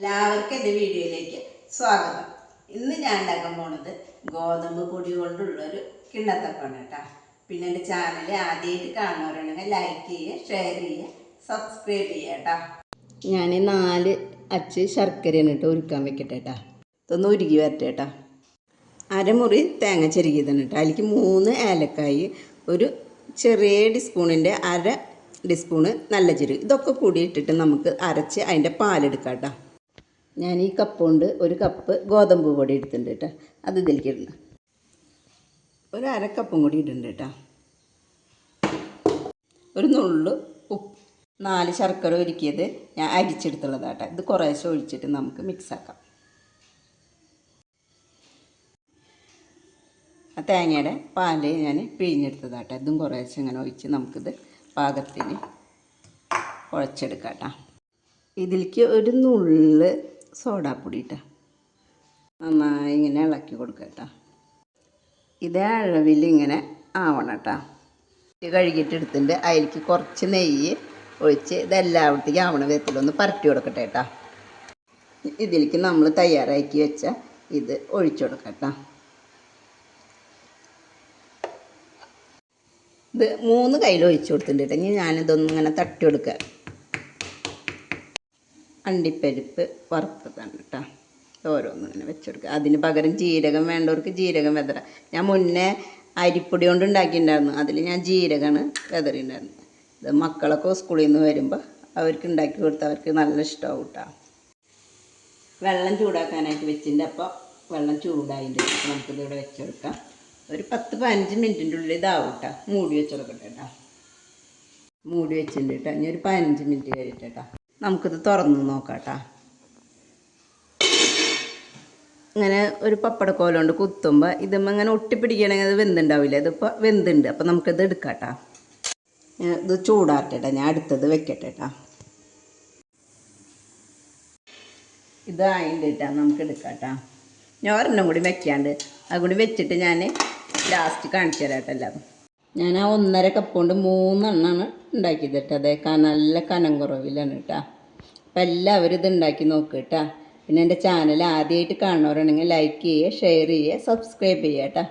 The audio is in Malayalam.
എല്ലാവർക്കും എന്റെ വീഡിയോയിലേക്ക് സ്വാഗതം. ഇന്ന് ഞാൻ ഉണ്ടാക്കാൻ പോണത് ഗോതമ്പ് പൊടി കൊണ്ടുള്ളൊരു കിണ്ണത്തപ്പാണ് കേട്ടോ. പിന്നെ എന്റെ ചാനൽ ആദ്യമായിട്ട് കാണുന്നവരുണ്ടെങ്കിൽ ലൈക്ക് ചെയ്യുക ഷെയർ ചെയ്യുക സബ്സ്ക്രൈബ് ചെയ്യുക കേട്ടോ. ഞാൻ നാല് അച്ച് ശർക്കരയാണ് കേട്ടോ ഉരുക്കാൻ വെക്കട്ടെ കേട്ടോ. ഇതൊന്ന് ഉരുകി വരട്ടെ കേട്ടോ. അരമുറി തേങ്ങ ചെരുകിയതാണ് കേട്ടോ. അതിലേക്ക് മൂന്ന് ഏലക്കായി ഒരു ചെറിയ ടീസ്പൂണിന്റെ അര ടീസ്പൂണ് നല്ല ചെരുവ് ഇതൊക്കെ കൂടി ഇട്ടിട്ട് നമുക്ക് അരച്ച് അതിന്റെ പാലെടുക്കാം കേട്ടോ. ഞാൻ ഈ കപ്പ് കൊണ്ട് ഒരു കപ്പ് ഗോതമ്പ് പൊടി എടുത്തിട്ടുണ്ട് കേട്ടോ. അത് ഇതിലേക്ക് ഇടണം. ഒരു അരക്കപ്പും കപ്പും കൂടി ഇടുന്നുണ്ട് കേട്ടോ. ഒരു നുള്ളു ഉപ്പ് നാല് ശർക്കര ഒരുക്കിയത് ഞാൻ അരിച്ചെടുത്തുള്ളതാട്ടോ ഇത് കുറേശ്ശെ ഒഴിച്ചിട്ട് നമുക്ക് മിക്സാക്കാം ആ തേങ്ങയുടെ പാൽ ഞാൻ പിഴിഞ്ഞെടുത്തതാട്ടോ ഇതും കുറേശ്ശെ ഇങ്ങനെ ഒഴിച്ച് നമുക്കിത് പാകത്തിന് കുഴച്ചെടുക്കാം കേട്ടോ. ഇതിലേക്ക് ഒരു നുള്ള് സോഡാപ്പൊടി ഇട്ടാ നന്നായി ഇങ്ങനെ ഇളക്കി കൊടുക്കുക കേട്ടോ ഇതേ അളവിൽ ഇങ്ങനെ ആവണം കേട്ടോ ഇത് കഴുകിയിട്ട് എടുത്തിട്ട് അതിലേക്ക് കുറച്ച് നെയ്യ് ഒഴിച്ച് ഇതെല്ലായിടത്തേക്കും ആവണ വിധത്തിലൊന്ന് പരട്ടി കൊടുക്കട്ടെ കേട്ടോ ഇതിലേക്ക് നമ്മൾ തയ്യാറാക്കി വെച്ച ഇത് ഒഴിച്ചു കൊടുക്കട്ടോ കേട്ടോ ഇത് മൂന്ന് കയ്യിൽ ഒഴിച്ചു കൊടുത്തിട്ടുണ്ട് ഇനി ഞാനിതൊന്നും ഇങ്ങനെ തട്ടി കൊടുക്കുക. അണ്ടിപ്പരിപ്പ് വറുത്തതാണ് കേട്ടോ. ഓരോന്ന് ഇങ്ങനെ വെച്ചെടുക്കുക. അതിന് പകരം ജീരകം വേണ്ടവർക്ക് ജീരകം വെതറ. ഞാൻ മുന്നേ അരിപ്പൊടി കൊണ്ട് ഉണ്ടാക്കിയിട്ടുണ്ടായിരുന്നു. അതിൽ ഞാൻ ജീരകമാണ് വെതറിയിട്ടുണ്ടായിരുന്നത്. ഇത് മക്കളൊക്കെ സ്കൂളിൽ നിന്ന് വരുമ്പോൾ അവർക്ക് ഉണ്ടാക്കി കൊടുത്താൽ അവർക്ക് നല്ല ഇഷ്ടമാവും കേട്ടോ. വെള്ളം ചൂടാക്കാനായിട്ട് വെച്ചിട്ടുണ്ട്. അപ്പോൾ വെള്ളം ചൂടായിട്ട് നമുക്കിത് ഇവിടെ വെച്ചെടുക്കാം. ഒരു പത്ത് പതിനഞ്ച് മിനിറ്റിന്റെ ഉള്ളിൽ ഇതാവും കേട്ടോ. മൂടി വെച്ചെടുക്കട്ടെ കേട്ടോ. മൂടി വെച്ചിട്ടുണ്ട് കേട്ടോ. ഇനി ഒരു പതിനഞ്ച് മിനിറ്റ് കഴിഞ്ഞിട്ട് കേട്ടോ. നമുക്കിത് തുറന്ന് നോക്കാം ഇങ്ങനെ ഒരു പപ്പടക്കോല കൊണ്ട് കുത്തുമ്പോൾ ഇതുമ്പോൾ ഇങ്ങനെ ഒട്ടിപ്പിടിക്കണമെങ്കിൽ അത് വെന്തുണ്ടാവില്ല? ഇതിപ്പോൾ വെന്തുണ്ട്. അപ്പോൾ നമുക്കിത് എടുക്കാം കേട്ടോ ഇത് ചൂടാറ്റട്ടെ ഞാൻ അടുത്തത് വെക്കട്ടെ കേട്ടോ കേട്ടോ നമുക്ക് എടുക്കാട്ടാ. ഞാൻ ഒരെണ്ണം കൂടി വെക്കാണ്ട്. അത് കൂടി വെച്ചിട്ട് ഞാൻ ലാസ്റ്റ് കാണിച്ചു തരാം എല്ലാം ഞാൻ ആ ഒന്നര കപ്പ് കൊണ്ട് മൂന്നെണ്ണമാണ് ഉണ്ടാക്കിയത് കേട്ടോ. അതേ നല്ല കനം കുറവിലാണ് കേട്ടോ. അപ്പം എല്ലാവരും ഇത് ഉണ്ടാക്കി നോക്കുക കേട്ടോ പിന്നെ എന്റെ ചാനൽ ആദ്യമായിട്ട് കാണുന്നവരാണെങ്കിൽ ലൈക്ക് ചെയ്യുക ഷെയർ ചെയ്യുക സബ്സ്ക്രൈബ് ചെയ്യുക കേട്ടോ